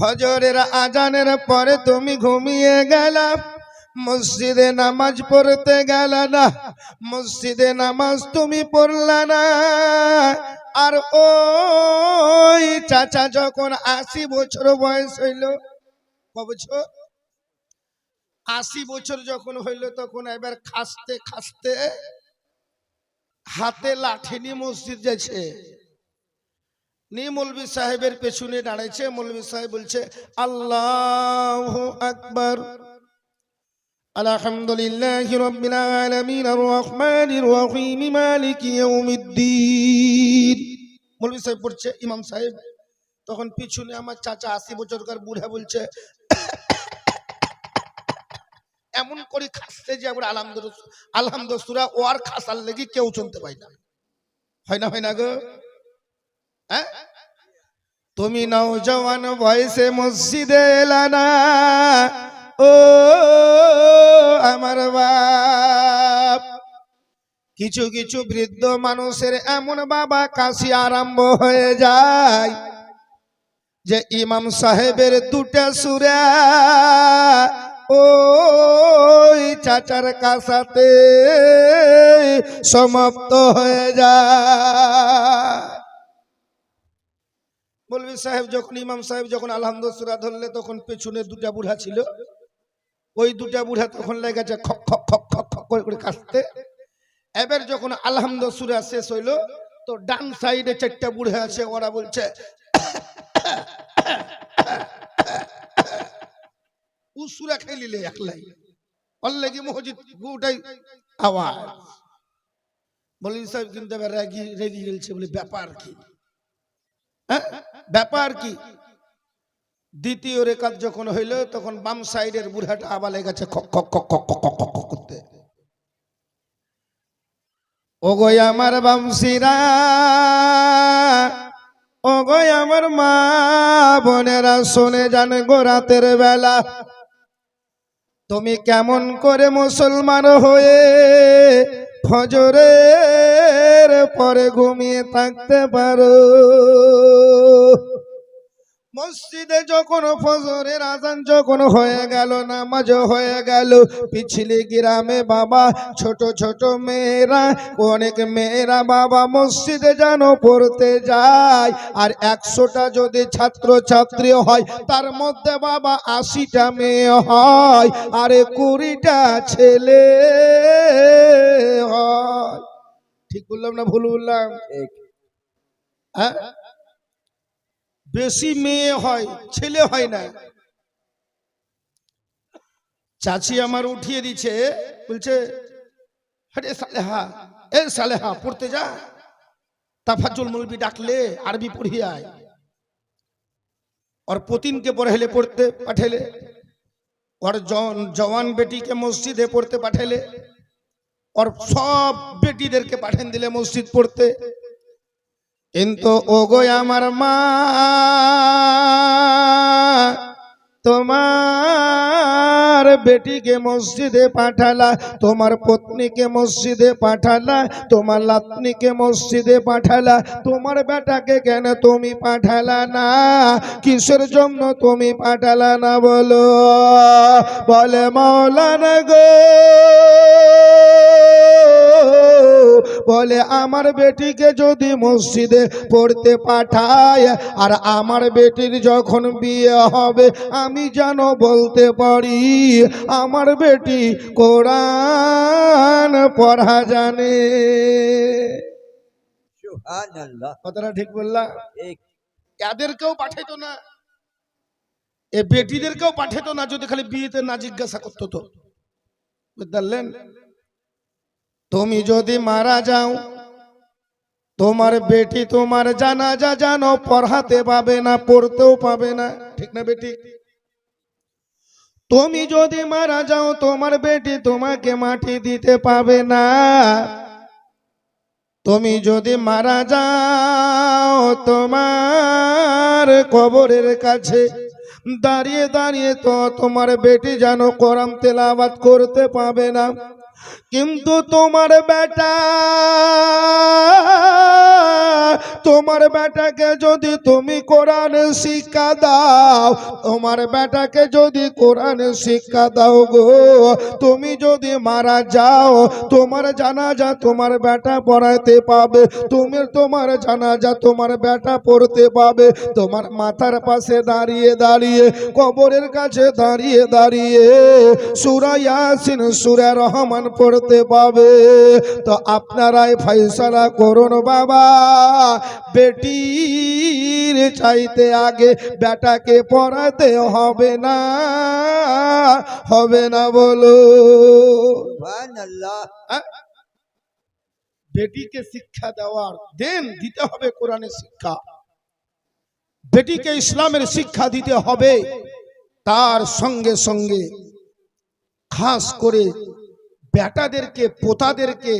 ফজরের আজানের পরে তুমি ঘুমিয়ে গেলা। মসজিদে নামাজ পড়তে গেল না। মসজিদে নামাজ তুমি পড়লা না। আর ওই চাচা যখন আশি বছর বয়স হইল, ক বছর? আশি বছর যখন হইল, তখন এবার খাসতে খাসতে হাতে লাঠি নিয়ে মসজিদ যাচ্ছে নিয়ে মৌলবী সাহেবের পেছনে দাঁড়াইছে, মৌলবী সাহেব বলছে, আল্লাহ আকবর। আলহামদুলিল্লাহ রব্বিল আলামিন আর রহমানির রহিম, মালিক ইয়াউমিদ্দিন। মৌলবী সাহেব পড়ছে, ইমাম সাহেব তখন পিছনে আমার চাচা আশি বছরকার বুড়া বলছে, এমন করে খাসতে যে আমরা আলহামদুল আলহামদুসুরা ও আর খাসার লেগে কেউ চলতে পাই না। হয় না হয় না গো? তুমি নৌজওয়ান বয়সে মসজিদে এলানা ও, আমার বাপ। কিছু কিছু বৃদ্ধ মানুষের এমন বাবা কাশি আরম্ভ হয়ে যায় যে ইমাম সাহেবের দুটা সুরা ওই চাচার কাছাতে সমাপ্ত হয়ে যায়। মৌলভী সাহেব, যখন ইমাম সাহেব যখন আলহামদুসুরা ধরলে, তখন পেছনে দুটা বুড়া ছিল। ওই দুটা বুড়া তখন লেগেছে খক খক খক খক খক করে করে কাশতে এবার যখন আলহামদুসুরা শেষ হইল, তো ডান সাইডে চারটা বুড়া আছে, ওরা বলছে উসুরা খেলিলে একলাই অল্লেগি মসজিদ, গোটাই আওয়াজ। মৌলভী সাহেব, কিন্তু এবার রেগি রেগি গেলছে বলে ব্যাপার কি? হ্যাঁ? ব্যাপার কি? দ্বিতীয় রেখাত যখন হইল, তখন বাম সাইডের বুড়াটা আবার লেগেছে করতে। ও গো আমার বামসিরা ও গো আমার মা বোনেরা, শুনে যান গো রাতের বেলা, তুমি কেমন করে মুসলমান হয়ে ফজরের পরে ঘুমিয়ে থাকতে পারো। মসজিদে যখন ফজরের আজান যখন হয়ে গেল নামাজ হয়ে গেল পিছলে গ্রামে বাবা ছোট ছোট মেয়েরা অনেক মেয়েরা বাবা মসজিদে যেন পড়তে যায়। আর একশোটা যদি ছাত্র ছাত্রী হয় তার মধ্যে বাবা আশিটা মেয়ে হয় আরে কুড়িটা ছেলে হয়। ঠিক বললাম না ভুল বললাম? হ্যাঁ? বেশি মেয়ে হয় ছেলে হয় না চাচি আমার উঠিয়ে দিচ্ছে বলছে আরে সালেহা এ সালেহা পড়তে যা তাফাজুল মৌলবি ডাকলে আরবি পড়িয়ে আয় और পুতিনকে পড়াইলে পড়তে পাঠাইলে और জন জওয়ান বেটিকে মসজিদে পড়তে পাঠাইলে और সব বেটিদেরকে পাঠান দিলে মসজিদ পড়তে কিন্তু ওগো আমার মা তোমার বেটিকে মসজিদে পাঠালা, তোমার পত্নীকে মসজিদে পাঠালা, তোমার লাতনিকে মসজিদে পাঠালা, তোমার বেটাকে কেন তুমি পাঠালা না? কিসের জন্য তুমি পাঠালা না বলো? বলে মাওলানা গো। বলে আমার বেটিকে যদি মসজিদে পড়তে পাঠায়, আর আমার বেটির যখন বিয়ে হবে, আমি যেন বলতে পারি আমার বেটি কোরআন পড়া জানে। কথাটা ঠিক বললাম এদেরকেও পাঠাইতো না। এ বেটিদেরকেও পাঠাইতো না যদি খালি বিয়েতে না জিজ্ঞাসা করতো তো। বুঝলেন তুমি যদি মারা যাও তোমার বেটি তোমার জানাজা জানো পড়াতে পাবে না পড়তেও পাবে না। ঠিক না বেটি? তুমি যদি মারা যাও, তোমার বেটি তোমাকে মাটি দিতে পাবে না। তুমি যদি মারা যাও, তোমার কবরের কাছে দাঁড়িয়ে দাঁড়িয়ে তো তোমার বেটি যেন করাম তেলাবাদ করতে পাবে না। কিন্তু তোমার বেটা, তোমার বেটাকে যদি তুমি কোরআন শিক্ষা দাও, তোমার বেটাকে যদি কোরআন শিক্ষা দাও গো, তুমি যদি মারা যাও, তোমার জানাজা তোমার বেটা পড়াইতে পাবে, তুমি তোমার জানাজা তোমার বেটা পড়তে পাবে, তোমার মাথার পাশে দাঁড়িয়ে দাঁড়িয়ে, কবরের কাছে দাঁড়িয়ে দাঁড়িয়ে, সুরা ইয়াসিন, সুরা রহমান পড়তে পাবে। তো আপনারাই ফয়সালা করুন বাবা। বেটির চাইতে আগে বেটাকে পড়াতে হবে না হবে না বলো? বেটিকে শিক্ষা দেওয়ার দেন দিতে হবে কোরআনের শিক্ষা। বেটিকে ইসলামের শিক্ষা দিতে হবে। তার সঙ্গে সঙ্গে খাস করে বেটাদেরকে পোতাদেরকে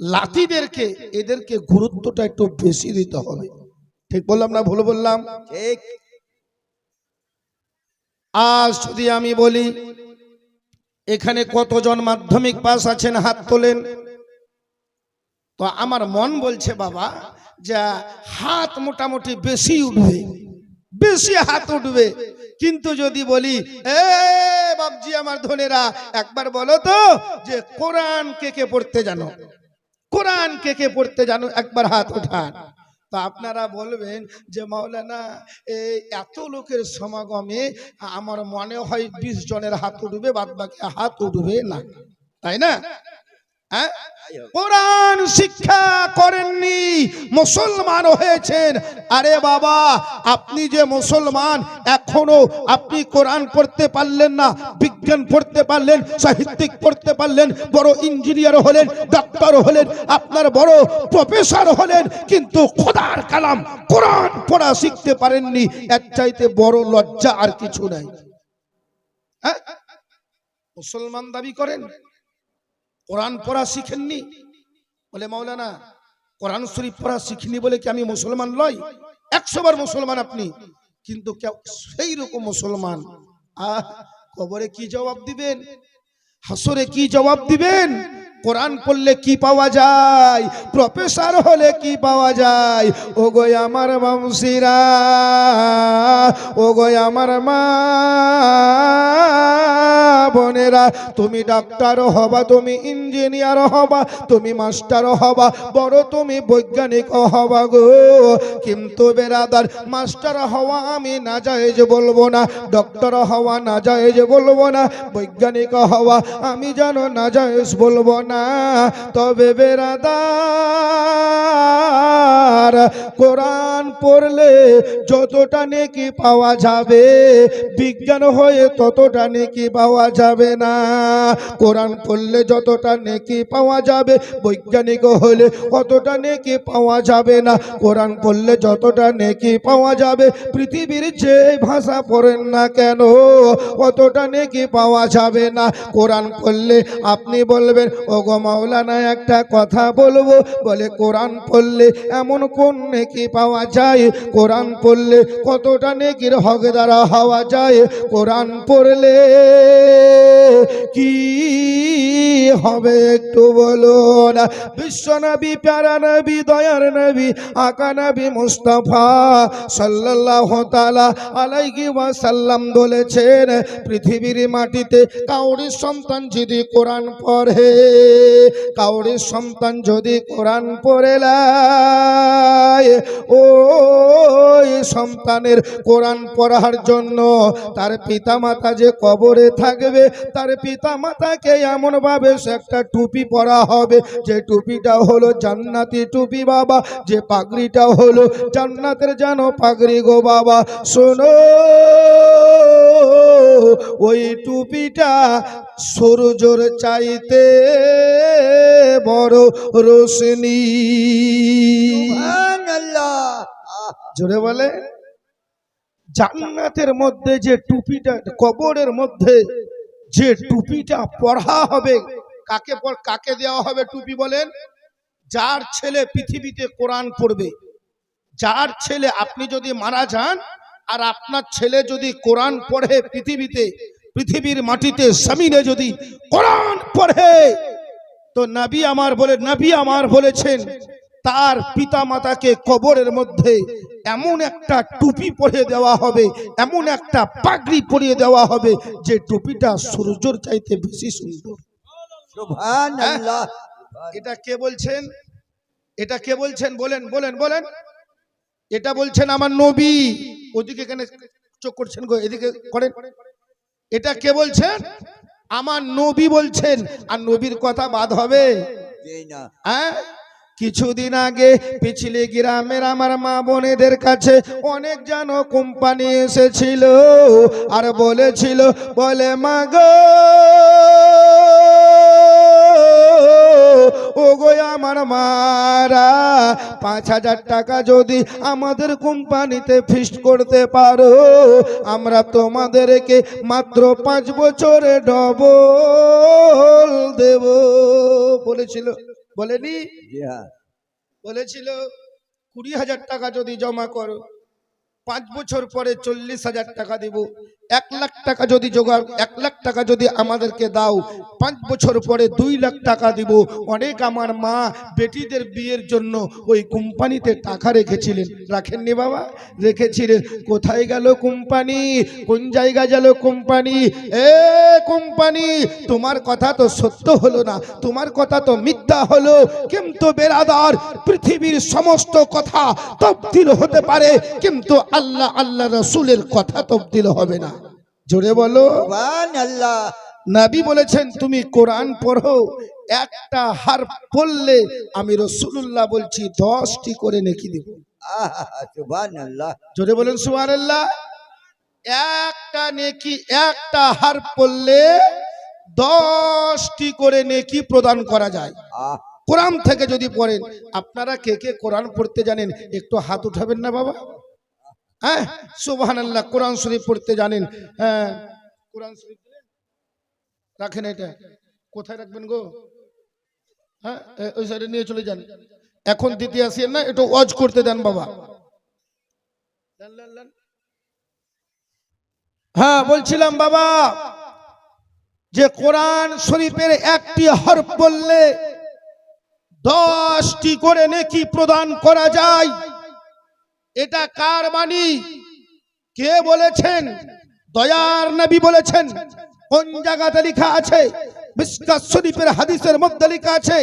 লাতিদেরকে এদেরকে গুরুত্বটা একটু বেশি দিতে হবে। ঠিক বললাম না ভুল বললাম? ঠিক। আজ যদি আমি বলি এখানে কতজন মাধ্যমিক পাস আছেন হাত তোলেন? তো আমার মন বলছে বাবা যা হাত মোটামুটি বেশি উঠবে বেশি হাত উঠবে। কিন্তু যদি বলি এ বাবজি আমার ধনেরা, একবার বলো তো যে কোরআন কে কে পড়তে জানো? কোরআন কে কে পড়তে জানো? একবার হাত উঠান। তা আপনারা বলবেন যে, মাওলানা, এই এত লোকের সমাগমে আমার মনে হয় বিশ জনের হাত উঠবে বাদ বাকি হাত উঠবে না। তাই না? কোরআন শিক্ষা করেননি মুসলমান হয়েছেন। আরে বাবা আপনি যে মুসলমান এখনও আপনি কোরআন পড়তে পারলেন না বিজ্ঞান পড়তে পারলেন সাহিত্যিক পড়তে পারলেন বড় ইঞ্জিনিয়ার হলেন ডাক্তার হলেন আপনার বড় প্রফেসর হলেন কিন্তু খোদার কালাম কোরআন পড়া শিখতে পারেননি এর চাইতে বড় লজ্জা আর কিছু নাই। হ্যাঁ? মুসলমান দাবি করেন? কোরআন পড়া শিখেননি? বলে, মাওলানা, কোরআন শরীফ পড়া শিখিনি বলে কি আমি মুসলমান লই? একশো বার মুসলমান আপনি। কিন্তু সেই রকম মুসলমান, আহ, কবরে কি জবাব দিবেন? হাসরে কি জবাব দিবেন? কোরআন পড়লে কি পাওয়া যায়? প্রফেসর হলে কি পাওয়া যায়? ও গো আমার বংশীরা ও গো আমার মা বোনেরা, তুমি ডাক্তার হবা, তুমি ইঞ্জিনিয়ার হবা, তুমি মাস্টার হবা, বড় তুমি বৈজ্ঞানিক হবা গো। কিন্তু বেরাদার, মাস্টার হওয়া আমি না জায়েজ বলব না, ডক্টর হওয়া না জায়েজ বলব না, বৈজ্ঞানিক হওয়া আমি যেন না বলব না। তবে বেরাদার, কোরআন পড়লে যতটা নেকি পাওয়া যাবে, বিজ্ঞান হয়ে ততটা নেকি পাওয়া যাবে না। কোরআন পড়লে যতটা নেকি পাওয়া যাবে, বৈজ্ঞানিক হলে অতটা নেকি পাওয়া যাবে না। কোরআন পড়লে যতটা নেকি পাওয়া যাবে, পৃথিবীর যে ভাষা পড়েন না কেন, অতটা নেকি পাওয়া যাবে না। কোরআন পড়লে আপনি বলবেন ও গো মাওলানা, একটা কথা বলব। বলে, কোরআন পড়লে এমন কোন নেকি পাওয়া যায়? কোরআন পড়লে কতটা নেকির হকদারা হওয়া যায়? কোরআন পড়লে কি হবে একটু বলুন বিশ্বনবী প্যারা নবী, দয়ার নবী, আকা নবী, মুস্তফা সাল্লাল্লাহু তাআলা আলাইহি ওয়াসাল্লাম বলেছেন, পৃথিবীর মাটিতে কাউরির সন্তান যদি কোরআন পড়ে কাউরির সন্তান যদি কোরআন পড়ে ওই সন্তানের কোরআন পড়ার জন্য তার পিতামাতা যে কবরে থাকবে, তার পিতামাতাকে এমন ভাবে সে একটা টুপি পরা হবে, যে টুপিটা হলো জান্নাতি টুপি বাবা, যে পাগড়িটা হলো জান্নাতের জানো পাগড়ি গো বাবা। শোনো, ওই টুপিটা সূর্যর চাইতে বড় রোশনি। জোরে বলে। জান্নাতের মধ্যে যে টুপিটা, কবরের মধ্যে যে টুপিটা পড়া হবে, কাকে কাকে দেওয়া হবে টুপি বলেন? যার ছেলে পৃথিবীতে কোরআন পড়বে, যার ছেলে আপনি যদি মারা যান, আর আপনার ছেলে যদি কোরআন পড়ে পৃথিবীতে পৃথিবীর মাটিতে জমিনে যদি কোরআন পড়ে তো নবী আমার বলে নবী আমার বলেছেন তার পিতা মাতাকে কবরের মধ্যে এমন একটা টুপি পরে দেওয়া হবে এমন একটা পাগড়ি পরিয়ে দেওয়া হবে যে টুপিটা সূর্যর চাইতে বেশি সুন্দর। আল্লাহ এটা কে বলছেন? এটা কে বলছেন? বলেন বলেন বলেন। এটা বলছেন আমার নবী। ওদিকে এখানে চোখ করছেন গো এদিকে করেন। এটা কে বলছেন? আমার নবী বলছেন আর নবীর কথা বাদ হবে। হ্যাঁ? কিছুদিন আগে পিছলি গ্রামের আমার মা বোনেদের কাছে অনেক যেন কোম্পানি এসেছিল আর বলেছিল বলে মা গো ও গো আমার মারা পাঁচ হাজার টাকা যদি আমাদের কোম্পানিতে ফিস্ট করতে পারো আমরা তোমাদেরকে মাত্র পাঁচ বছরে ডবল দেব বলেছিল বলেনি? হ্যাঁ। বলেছিল কুড়ি হাজার টাকা যদি জমা করো। পাঁচ বছর পরে চল্লিশ হাজার টাকা দেব। এক লাখ টাকা যদি জোগাড়, এক লাখ টাকা যদি আমাদেরকে দাও, পাঁচ বছর পরে দুই লাখ টাকা দিব। অনেক আমার মা বেটিদের বিয়ের জন্য ওই কোম্পানিতে টাকা রেখেছিলেন। রাখেননি বাবা? রেখেছিলেন। কোথায় গেল কোম্পানি? কোন জায়গা গেল কোম্পানি? এ কোম্পানি তোমার কথা তো সত্য হলো না তোমার কথা তো মিথ্যা হলো। কিন্তু বেরাদার পৃথিবীর সমস্ত কথা তবদিল হতে পারে কিন্তু আল্লাহ আল্লাহ রসুলের কথা তবদিল হবে না। জোরে বলো। আল্লাহ নাবি বলেছেন তুমি কোরআন পড়ো একটা হার পড়লে আমি রসুল্লাহ বলছি দশটি করে নেকি দেব। আহা সুবহান আল্লাহ জোরে বলেন সুবহানাল্লাহ। একটা নেকি একটা হার পড়লে দশটি করে নেকি প্রদান করা যায়। কোরআন থেকে যদি পড়েন আপনারা কে কে কোরআন পড়তে জানেন? একটু হাত উঠাবেন না বাবা? হ্যাঁ সুবহান আল্লাহ কোরআন শরীফ পড়তে জানেন। হ্যাঁ কোরআন শরীফ রাখেন এটা। কোথায় রাখবেন গো? হ্যাঁ ওই সাইডে নিয়ে চলে যান। এখন দিতে আসিয়েন না একটু ওয়াজ করতে দেন বাবা। হ্যাঁ বলছিলাম, বাবা, যে কোরআন শরীফের একটি হর বললে দশটি করে নেকি প্রদান করা যায়। এটা কার বাণী? কে বলেছেন? দয়ার নবী বলেছেন। কোন জায়গাতে লেখা আছে? মিসকাত শরীফের হাদিসের মধ্যে লেখা আছে,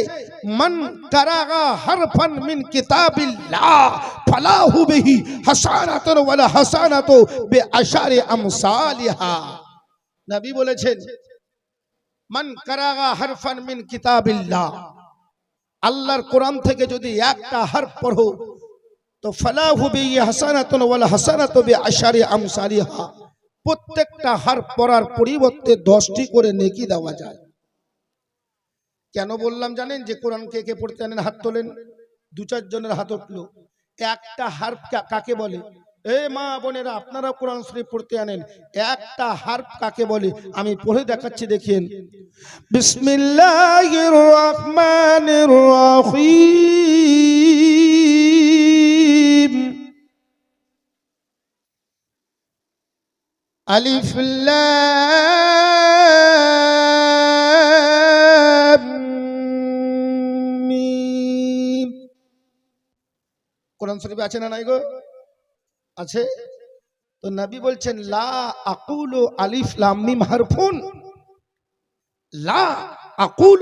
মান কারাগা হারফান মিন কিতাবিল্লাহ, ফালাহু বিহি হাসানাতুন ওয়ালা হাসানাতু বিআশারি আমসালিহা। নবী বলেছেন, মান কারাগা হারফান মিন কিতাবিল্লাহ, আল্লাহর কোরআন থেকে যদি একটা হারফ পড়ো, তো ফালাহু বি হাসানাতুন ওয়াল হাসানাতু বি আশারি আমসালিহা। প্রত্যেকটা হারফ পড়ার পরিবর্তে দশটি করে নেকি দেওয়া যায়। কেন বললাম জানেন যে কোরআন কে কে পড়তে জানেন? হাত তোলেন। দু চারজনের হাত উঠল। একটা হারফ কা- কাকে বলে? এ মা বোনেরা আপনারা কোরআন শরীফ পড়তে আনেন। একটা হারফ কাকে বলে? আমি পড়ে দেখাচ্ছি, দেখেন। বিসমিল্লাহির রহমানির কোরআন শরীফে আছে না নাই গো? আছে। তো নবী বলছেন, লা আকুলু আলিফ লাম মিম হারফুন। লা আকুল